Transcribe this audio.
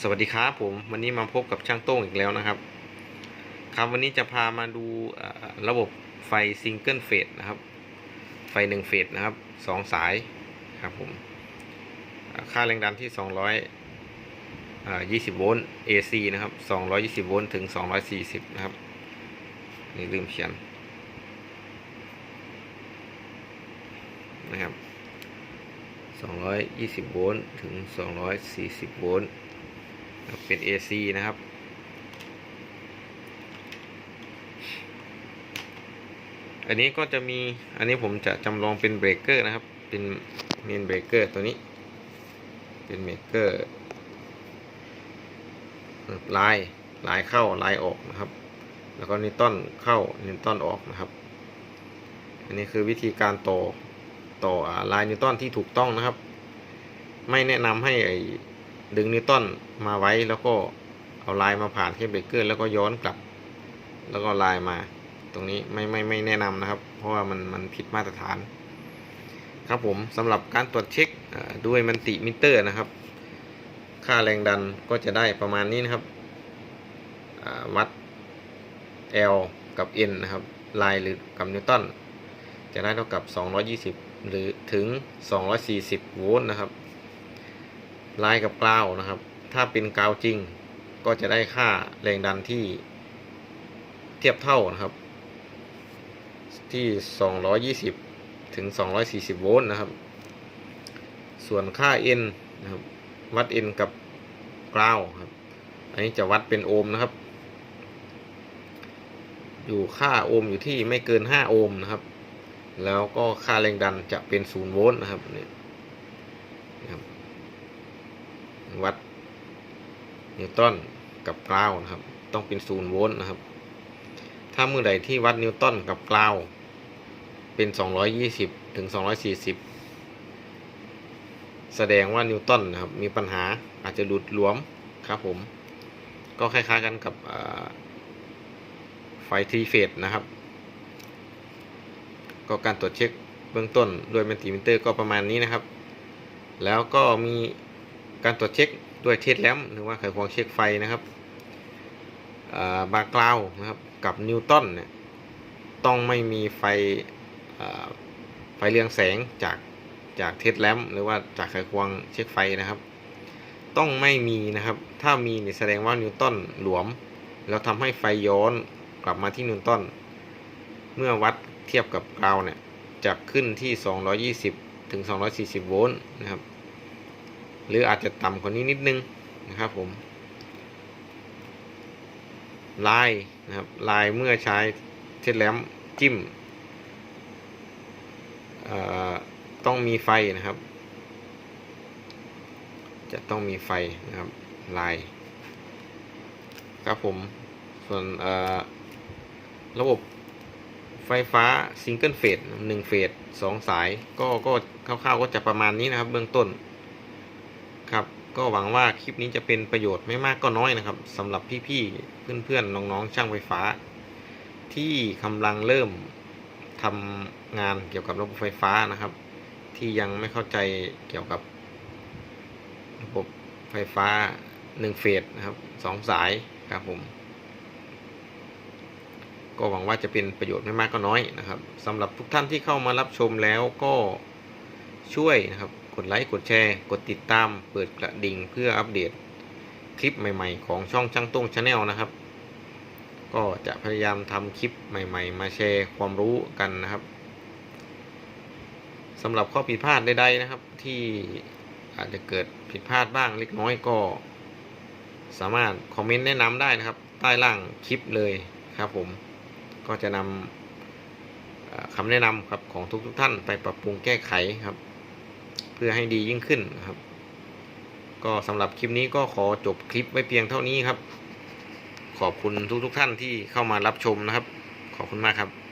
สวัสดีครับผมวันนี้มาพบกับช่างโต้งอีกแล้วนะครับ ครับวันนี้จะพามาดูระบบไฟซิงเกิลเฟสนะครับ ไฟหนึ่งเฟสนะครับสองสายครับผมค่าแรงดันที่200อ่า20 โวลต์ AC นะครับ 220 โวลต์ถึง 240 นะครับ นี่ลืมเขียนนะครับ220 โวลต์ถึง 240 โวลต์ เป็น AC นะครับ อันนี้ก็จะมีอันนี้ผมจะจำลองเป็นเบรกเกอร์นะครับ เป็นเมนเบรกเกอร์ตัวนี้ เป็นเบรกเกอร์ลายลายเข้าลายออกนะครับ แล้วก็นิวตันเข้านิวตันออกนะครับ อันนี้คือวิธีการต่อต่อลายนิวตันที่ถูกต้องนะครับ ไม่แนะนำให้ ดึงนิวตันมาไว้แล้วก็เอาลายมาผ่านที่เบรกเกอร์แล้วก็ย้อนกลับ แล้วก็ลายมา ตรงนี้ไม่ไม่ไม่แนะนำนะครับ เพราะว่ามันมันผิดมาตรฐาน ครับผมสำหรับการตรวจเช็คด้วยมันติมิเตอร์นะครับ ค่าแรงดันก็จะได้ประมาณนี้นะครับวัด L กับ N นะครับ ลายหรือกับนิวตันจะได้เท่ากับ 220 หรือถึง 240 โวลต์นะครับ ลายกับกราวนะครับ ถ้าเป็นกาวจริงก็จะได้ค่าแรงดันที่เทียบเท่านะครับ ที่ 220 ถึง 240 โวลต์นะครับ ส่วนค่า N นะครับ วัด N กับกราวครับ อันนี้จะวัดเป็นโอห์มนะครับ อยู่ค่าโอห์มอยู่ที่ไม่เกิน 5 โอห์มนะครับ แล้วก็ค่าแรงดันจะเป็น 0 โวลต์นะครับเนี่ยนะครับ วัดนิวตันกับกราวนะครับ ต้องเป็น0โวลต์นะครับ ถ้าเมื่อใดที่วัดนิวตันกับกราวเป็น 220 ถึง 240 แสดงว่านิวตันนะครับ มีปัญหาอาจจะหลุดหลวมครับผม ก็คล้ายๆกันกับไฟทีเฟสนะครับ ก็การตรวจเช็คเบื้องต้นด้วยมัลติมิเตอร์ก็ประมาณนี้นะครับ แล้วก็มี การตรวจเช็คด้วยเทสแลมหรือว่าไขควงเช็คไฟนะครับาบาร์กราวนะครับกับนิวตันเนี่ยต้องไม่มีไฟไฟเรืองแสงจากจากเทสแลมหรือว่าจากไขควงเช็คไฟนะครับ ต้องไม่มีนะครับ ถ้ามีเนี่ยแสดงว่านิวตันหลวม แล้วทำให้ไฟย้อนกลับมาที่นิวตันเมื่อวัดเทียบกับกราวเนี่ยจะขึ้นที่ 220 ถึง 240 โวลต์นะครับ หรืออาจจะต่ำกว่านี้นิดนึงนะครับผมลายนะครับลายเมื่อใช้เทสแลมจิ้มต้องมีไฟนะครับ จะต้องมีไฟนะครับลายครับผมส่วนระบบไฟฟ้าซิงเกิลเฟสหนึ่งเฟสสองสาย ก็ก็คร่าวๆก็จะประมาณนี้นะครับเบื้องต้น ครับก็หวังว่าคลิปนี้จะเป็นประโยชน์ไม่มากก็น้อยนะครับสำหรับพี่ๆเพื่อนๆน้องๆช่างไฟฟ้า ที่กำลังเริ่มทำงานเกี่ยวกับระบบไฟฟ้านะครับ ที่ยังไม่เข้าใจเกี่ยวกับระบบไฟฟ้าหนึ่งเฟสนะครับสองสายครับผม ก็หวังว่าจะเป็นประโยชน์ไม่มากก็น้อยนะครับสำหรับทุกท่านที่เข้ามารับชมแล้วก็ช่วยนะครับ กดไลค์ กดแชร์ กดติดตาม เปิดกระดิ่งเพื่ออัปเดตคลิปใหม่ ๆ ของช่องช่างต้งชาแนลนะครับ ก็จะพยายามทำคลิปใหม่ ๆ มาแชร์ความรู้กันนะครับสำหรับข้อผิดพลาดใดๆนะครับ ที่อาจจะเกิดผิดพลาดบ้างเล็กน้อยก็ สามารถคอมเมนต์แนะนำได้นะครับ ใต้ล่างคลิปเลยครับผมก็จะนำคำแนะนำครับของทุกทท่านไปปรับปรุงแก้ไขครับ เพื่อให้ดียิ่งขึ้นนะครับ ก็สำหรับคลิปนี้ก็ขอจบคลิปไว้เพียงเท่านี้ครับ ขอบคุณทุกทท่านที่เข้ามารับชมนะครับ ขอบคุณมากครับ